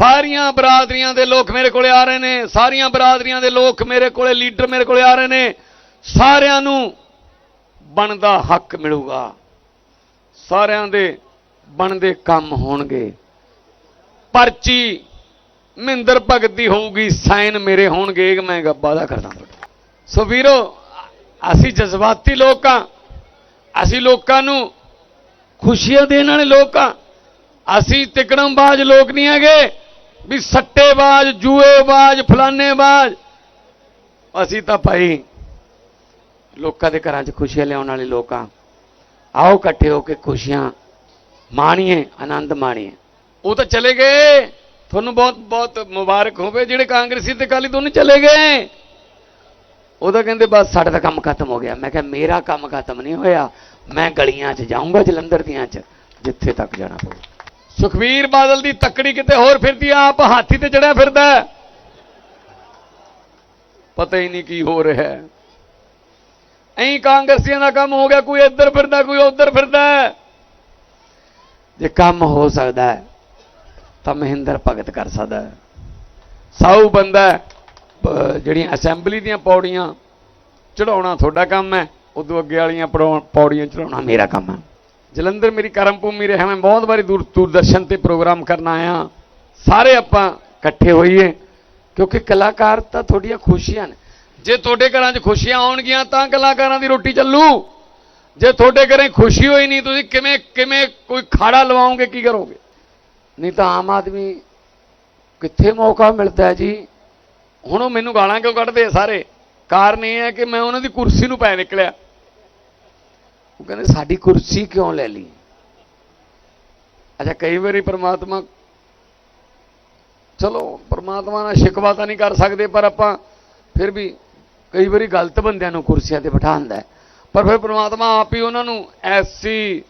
ਸਾਰੀਆਂ ਬਰਾਦਰੀਆਂ ਦੇ ਲੋਕ ਮੇਰੇ ਕੋਲੇ ਆ ਰਹੇ ਨੇ, ਸਾਰੀਆਂ ਬਰਾਦਰੀਆਂ ਦੇ ਲੋਕ ਮੇਰੇ ਕੋਲੇ, ਲੀਡਰ ਮੇਰੇ ਕੋਲੇ ਆ ਰਹੇ ਨੇ। ਸਾਰਿਆਂ ਨੂੰ ਬਣਦਾ ਹੱਕ ਮਿਲੂਗਾ। ਸਾਰਿਆਂ ਦੇ ਬਣਦੇ ਕੰਮ ਹੋਣਗੇ। ਪਰਚੀ ਮਹਿੰਦਰ ਭਗਤ ਦੀ ਹੋਊਗੀ, ਸਾਈਨ ਮੇਰੇ ਹੋਣਗੇ, ਇਹ ਮੈਂ ਵਾਅਦਾ ਕਰਦਾ। ਸੋ ਵੀਰੋ, ਅਸੀਂ ਜਜ਼ਬਾਤੀ ਲੋਕ ਆ। ਅਸੀਂ ਲੋਕਾਂ ਨੂੰ ਖੁਸ਼ੀਆਂ ਦੇਣ ਵਾਲੇ ਲੋਕ ਆ। ਅਸੀਂ ਤਿਕੜਮਬਾਜ਼ ਲੋਕ ਨਹੀਂ ਹੈਗੇ। ਵੀ ਸੱਟੇਬਾਜ਼ ਜੂਏਬਾਜ਼ ਫਲਾਨੇਬਾਜ਼ ਅਸੀਂ ਤਾਂ ਭਾਈ ਲੋਕਾਂ ਦੇ ਘਰਾਂ 'ਚ ਖੁਸ਼ੀਆਂ ਲਿਆਉਣ ਵਾਲੇ ਲੋਕ ਆ ਆਓ ਇਕੱਠੇ ਹੋ ਕੇ ਖੁਸ਼ੀਆਂ ਮਾਣੀਏ, ਆਨੰਦ ਮਾਣੀਏ। ਉਹ ਤਾਂ ਚਲੇ ਗਏ। ਤੁਹਾਨੂੰ ਬਹੁਤ ਬਹੁਤ ਮੁਬਾਰਕ ਹੋਵੇ ਜਿਹੜੇ ਕਾਂਗਰਸੀ ਤੇ ਕਾਲੀ ਦੋਨੇ ਚਲੇ ਗਏ। ਉਹ ਤਾਂ ਕਹਿੰਦੇ ਬਸ ਸਾਡਾ ਤਾਂ ਕੰਮ ਖਤਮ ਹੋ ਗਿਆ। ਮੈਂ ਕਿਹਾ ਮੇਰਾ ਕੰਮ ਖਤਮ ਨਹੀਂ ਹੋਇਆ। ਮੈਂ ਗਲੀਆਂ 'ਚ ਜਾਊਂਗਾ ਜਲੰਧਰ ਦੀਆਂ 'ਚ, ਜਿੱਥੇ ਤੱਕ ਜਾਣਾ ਪਊ। ਸੁਖਵੀਰ ਬਾਦਲ ਦੀ ਤੱਕੜੀ ਕਿਤੇ ਹੋਰ ਫਿਰਦੀ ਆ, ਆਪ ਹਾਥੀ ਤੇ ਚੜਿਆ ਫਿਰਦਾ ਪਤਾ ਹੀ ਨਹੀਂ ਕੀ ਹੋ ਰਿਹਾ ਹੈ। ਐਂ ਕਾਂਗਰਸੀਆਂ ਦਾ ਕੰਮ ਹੋ ਗਿਆ, ਕੋਈ ਇੱਧਰ ਫਿਰਦਾ, ਕੋਈ ਉੱਧਰ ਫਿਰਦਾ ਜੇ ਕੰਮ ਹੋ ਸਕਦਾ ਹੈ, ਤਾਂ ਮਹਿੰਦਰ ਭਗਤ ਕਰ ਸਕਦਾ ਹੈ। ਸਾਊ ਬੰਦਾ ਜਿਹੜੀਆਂ ਅਸੈਂਬਲੀ ਦੀਆਂ ਪੌੜੀਆਂ ਚੜਾਉਣਾ ਤੁਹਾਡਾ ਕੰਮ ਹੈ, ਉਦੋਂ ਅੱਗੇ ਵਾਲੀਆਂ ਪੜਾਉ- ਪੌੜੀਆਂ ਚੜਾਉਣਾ ਮੇਰਾ ਕੰਮ ਹੈ। ਜਲੰਧਰ ਮੇਰੀ ਕਰਮ ਭੂਮੀ ਰਿਹਾ, ਮੈਂ ਬਹੁਤ ਵਾਰੀ ਦੂਰ ਦੂਰਦਰਸ਼ਨ ਤੇ ਪ੍ਰੋਗਰਾਮ ਕਰਨ ਆਇਆ। ਸਾਰੇ ਆਪਾਂ ਇਕੱਠੇ ਹੋਈਏ, ਕਿਉਂਕਿ ਕਲਾਕਾਰ ਤਾਂ ਤੁਹਾਡੀਆਂ ਖੁਸ਼ੀਆਂ ਨੇ। ਜੇ ਤੁਹਾਡੇ ਘਰਾਂ 'ਚ ਖੁਸ਼ੀਆਂ ਆਉਣਗੀਆਂ, ਤਾਂ ਕਲਾਕਾਰਾਂ ਦੀ ਰੋਟੀ ਚੱਲੂ। ਜੇ ਤੁਹਾਡੇ ਘਰੇ ਖੁਸ਼ੀ ਹੋਈ ਨਹੀਂ, ਤੁਸੀਂ ਕਿਵੇਂ ਕਿਵੇਂ ਕੋਈ ਖਾੜਾ ਲਵਾਓਗੇ, ਕੀ ਕਰੋਗੇ? ਨਹੀਂ ਤਾਂ ਆਮ ਆਦਮੀ ਕਿੱਥੇ ਮੌਕਾ ਮਿਲਦਾ ਹੈ ਜੀ? ਹੁਣ ਉਹ ਮੈਨੂੰ ਗਾਲਾਂ ਕਿਉਂ ਕੱਢਦੇ ਆ ਸਾਰੇ? ਕਾਰਨ ਇਹ ਹੈ ਕਿ ਮੈਂ ਉਹਨਾਂ ਦੀ ਕੁਰਸੀ ਨੂੰ ਪੈ ਨਿਕਲਿਆ। ਉਹ ਕਹਿੰਦੇ, ਸਾਡੀ ਕੁਰਸੀ ਕਿਉਂ ਲੈ ਲਈ? ਅੱਛਾ, ਕਈ ਵਾਰੀ ਪ੍ਰਮਾਤਮਾ ਚਲੋ, ਪ੍ਰਮਾਤਮਾ ਨਾਲ ਸ਼ਿਕਵਾ ਤਾਂ ਨਹੀਂ ਕਰ ਸਕਦੇ, ਪਰ ਆਪਾਂ ਫਿਰ ਵੀ ਕਈ ਵਾਰੀ ਗਲਤ ਬੰਦਿਆਂ ਨੂੰ ਕੁਰਸੀਆਂ ਤੇ ਬਿਠਾਉਂਦਾ ਪਰ ਫਿਰ ਪ੍ਰਮਾਤਮਾ ਆਪ ਹੀ ਉਹਨਾਂ ਨੂੰ ਐਸੀ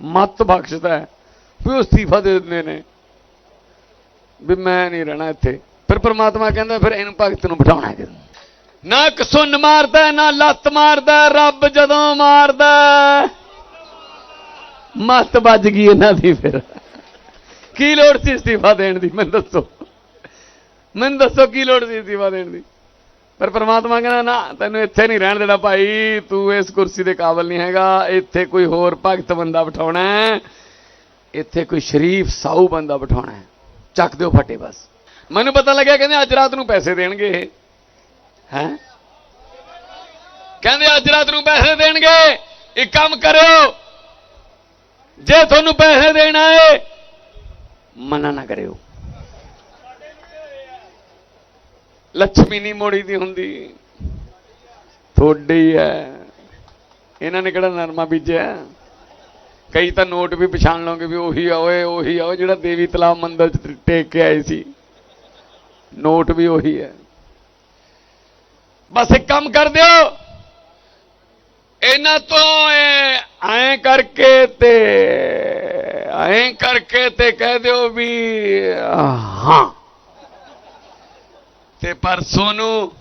ਮਤ ਬਖਸ਼ਦਾ ਹੈ ਵੀ ਉਹ ਅਸਤੀਫਾ ਦੇ ਦਿੰਦੇ ਨੇ ਵੀ ਮੈਂ ਨਹੀਂ ਰਹਿਣਾ ਇੱਥੇ। ਫਿਰ ਪ੍ਰਮਾਤਮਾ ਕਹਿੰਦਾ, ਫਿਰ ਇਹਨੂੰ ਭਗਤ ਨੂੰ ਬਿਠਾਉਣਾ ਹੈ ਨਾ ਕਸੁੰਨ ਮਾਰਦਾ ਨਾ ਲੱਤ ਮਾਰਦਾ ਰੱਬ ਜਦੋਂ ਮਾਰਦਾ। ਹੈ, ਮੱਤ ਵੱਜ ਗਈ ਇਹਨਾਂ ਦੀ ਫਿਰ। ਕੀ ਲੋੜ ਸੀ ਅਸਤੀਫਾ ਦੇਣ ਦੀ ਮੈਨੂੰ ਦੱਸੋ। ਮੈਨੂੰ ਦੱਸੋ ਕੀ ਲੋੜ ਸੀ ਅਸਤੀਫਾ ਦੇਣ ਦੀ। ਪਰ ਪ੍ਰਮਾਤਮਾ ਕਹਿੰਦਾ ਨਾ ਤੈਨੂੰ ਇੱਥੇ ਨਹੀਂ ਰਹਿਣ ਦੇਣਾ ਭਾਈ ਤੂੰ ਇਸ ਕੁਰਸੀ ਦੇ ਕਾਬਲ ਨਹੀਂ ਹੈਗਾ ਇੱਥੇ ਕੋਈ ਹੋਰ ਭਗਤ ਬੰਦਾ ਬਿਠਾਉਣਾ ਹੈ ਇੱਥੇ ਕੋਈ ਸ਼ਰੀਫ ਸਾਊ ਬੰਦਾ ਬਿਠਾਉਣਾ ਹੈ। ਚੱਕ ਦਿਓ ਫਟੇ ਬਸ। ਮੈਨੂੰ ਪਤਾ ਲੱਗਿਆ ਕਹਿੰਦੇ ਅੱਜ ਰਾਤ ਨੂੰ ਪੈਸੇ ਦੇਣਗੇ ਇਹ। ਹੈ? ਕਹਿੰਦੇ ਅੱਜ ਰਾਤ ਨੂੰ ਪੈਸੇ ਦੇਣਗੇ। ਇੱਕ ਕੰਮ ਕਰਿਓ। ਜੇ ਤੁਹਾਨੂੰ ਪੈਸੇ ਦੇਣਾ ਹੈ ਮਨਾ ਨਾ ਕਰਿਓ। ਲੱਛਮੀ ਨਹੀਂ ਮੋੜੀ ਦੀ ਹੁੰਦੀ। ਤੁਹਾਡੀ ਹੈ ਇਹਨਾਂ ਨੇ ਕਿਹੜਾ ਨਰਮਾ ਬੀਜਿਆ? ਕਈ ਤਾਂ ਨੋਟ ਵੀ ਪਛਾਣ ਲਓਗੇ ਵੀ ਉਹੀ ਆ, ਓਏ ਉਹੀ ਆ, ਜਿਹੜਾ ਦੇਵੀ ਤਲਾਬ ਮੰਦਿਰ ਚ ਟੇਕ ਕੇ ਆਏ ਸੀ। ਨੋਟ ਵੀ ਉਹੀ ਹੈ ਬਸ ਇੱਕ ਕੰਮ ਕਰ ਦਿਓ। ਇਹਨਾਂ ਤੋਂ ਐ ਕਰਕੇ ਤੇ, ਐਂ ਕਰਕੇ ਤੇ ਕਹਿ ਦਿਓ ਵੀ, ਹਾਂ। ਤੇ ਪਰਸੋਂ ਨੂੰ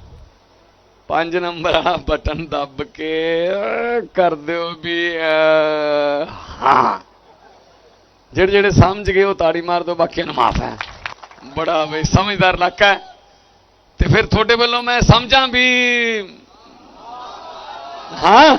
ਪੰਜ ਨੰਬਰ ਵਾਲਾ ਬਟਨ ਦੱਬ ਕੇ ਕਰ ਦਿਓ ਵੀ ਹਾਂ। ਜਿਹੜੇ ਜਿਹੜੇ ਸਮਝ ਗਏ ਉਹ ਤਾੜੀ ਮਾਰ ਦਿਓ, ਬਾਕੀਆਂ ਨੂੰ ਮਾਫ ਹੈ। ਬੜਾ ਬਈ ਸਮਝਦਾਰ ਇਲਾਕਾ ਹੈ। ਤੇ ਫਿਰ ਤੁਹਾਡੇ ਵੱਲੋਂ ਮੈਂ ਸਮਝਾਂ ਵੀ ਹਾਂ।